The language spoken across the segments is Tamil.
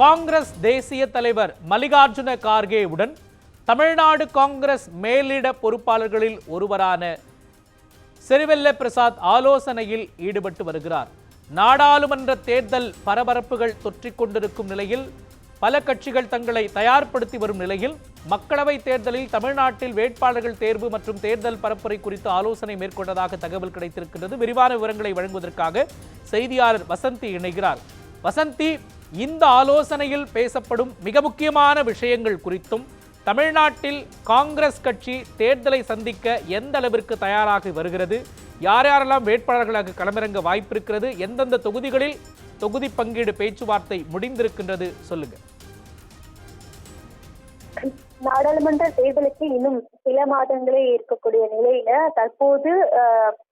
காங்கிரஸ் தேசிய தலைவர் மல்லிகார்ஜுன கார்கேவுடன் தமிழ்நாடு காங்கிரஸ் மேலிட பொறுப்பாளர்களில் ஒருவரான செரிவெல்ல பிரசாத் ஆலோசனையில் ஈடுபட்டு வருகிறார். நாடாளுமன்ற தேர்தல் பரபரப்புகள் தொற்றிக் கொண்டிருக்கும் நிலையில் பல கட்சிகள் தங்களை தயார்படுத்தி வரும் நிலையில் மக்களவை தேர்தலில் தமிழ்நாட்டில் வேட்பாளர்கள் தேர்வு மற்றும் தேர்தல் பரப்புரை குறித்து ஆலோசனை மேற்கொண்டதாக தகவல் கிடைத்திருக்கின்றது. விரிவான விவரங்களை வழங்குவதற்காக செய்தியாளர் வசந்தி இணைகிறார். வசந்தி இந்த ஆலோசனையில் பேசப்படும் மிக முக்கியமான விஷயங்கள் குறித்தும் தமிழ்நாட்டில் காங்கிரஸ் கட்சி தேர்தலை சந்திக்க எந்த அளவிற்கு தயாராகி வருகிறது யார் யாரெல்லாம் வேட்பாளர்களாக களமிறங்க வாய்ப்பிருக்கிறது எந்தெந்த தொகுதிகளில் தொகுதி பங்கீடு பேச்சுவார்த்தை முடிந்திருக்கின்றது சொல்லுங்க. நாடாளுமன்ற தேர்தலுக்கு இன்னும் சில மாதங்களே இருக்கக்கூடிய நிலையில தற்போது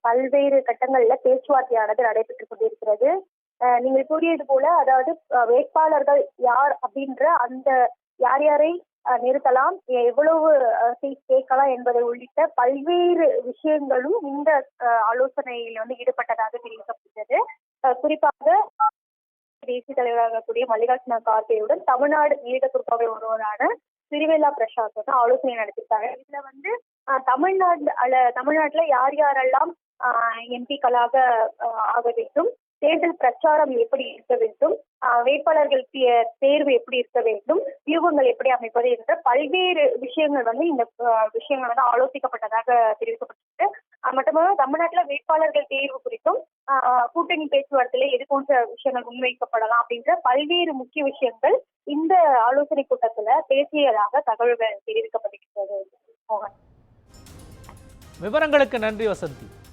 பல்வேறு கட்டங்கள்ல பேச்சுவார்த்தையானது நடைபெற்றுக் கொண்டிருக்கிறது. நீங்கள் கூறியது போல அதாவது வேட்பாளர்கள் யார் அப்படின்ற அந்த யார் யாரை நிறுத்தலாம் எவ்வளவு சீட் கேட்கலாம் என்பதை உள்ளிட்ட பல்வேறு விஷயங்களும் இந்த ஆலோசனையில் வந்து ஈடுபட்டதாக தெரிவிக்கப்பட்டது. குறிப்பாக தேசிய தலைவராக கூடிய மல்லிகார்ஜுன கார்கேயுடன் தமிழ்நாடு நீடித்த குறிப்பாக ஒருவரான திருவேலா பிரசாத் வந்து ஆலோசனை நடத்திருக்காங்க இதுல வந்து ஆஹ், தமிழ்நாடு அல்ல தமிழ்நாட்டுல யார் யாரெல்லாம் எம்பிக்களாக ஆக வேண்டும் தேர்தல் பிரச்சாரம் எப்படி இருக்க வேண்டும்? வேட்பாளர்கள் தே- தேர்வு எப்படி இருக்க வேண்டும்? வியூகங்கள் எப்படி அமைப்பது என்ற பல்வேறு விஷயங்கள் வந்து இந்த விஷயங்கள் வந்து ஆலோசிக்கப்பட்டதாக தெரிவிக்கப்பட்டிருக்கு. மட்டுமல்ல தமிழ்நாட்டுல வேட்பாளர்கள் தேர்வு குறித்தும் கூட்டணி பேச்சுவார்த்தையில எது போன்ற விஷயங்கள் முன்வைக்கப்படலாம் அப்படின்ற பல்வேறு முக்கிய விஷயங்கள் இந்த ஆலோசனை கூட்டத்துல பேசியதாக தகவல்கள் தெரிவிக்கப்பட்டிருக்கிறது. விவரங்களுக்கு நன்றி வசந்தி.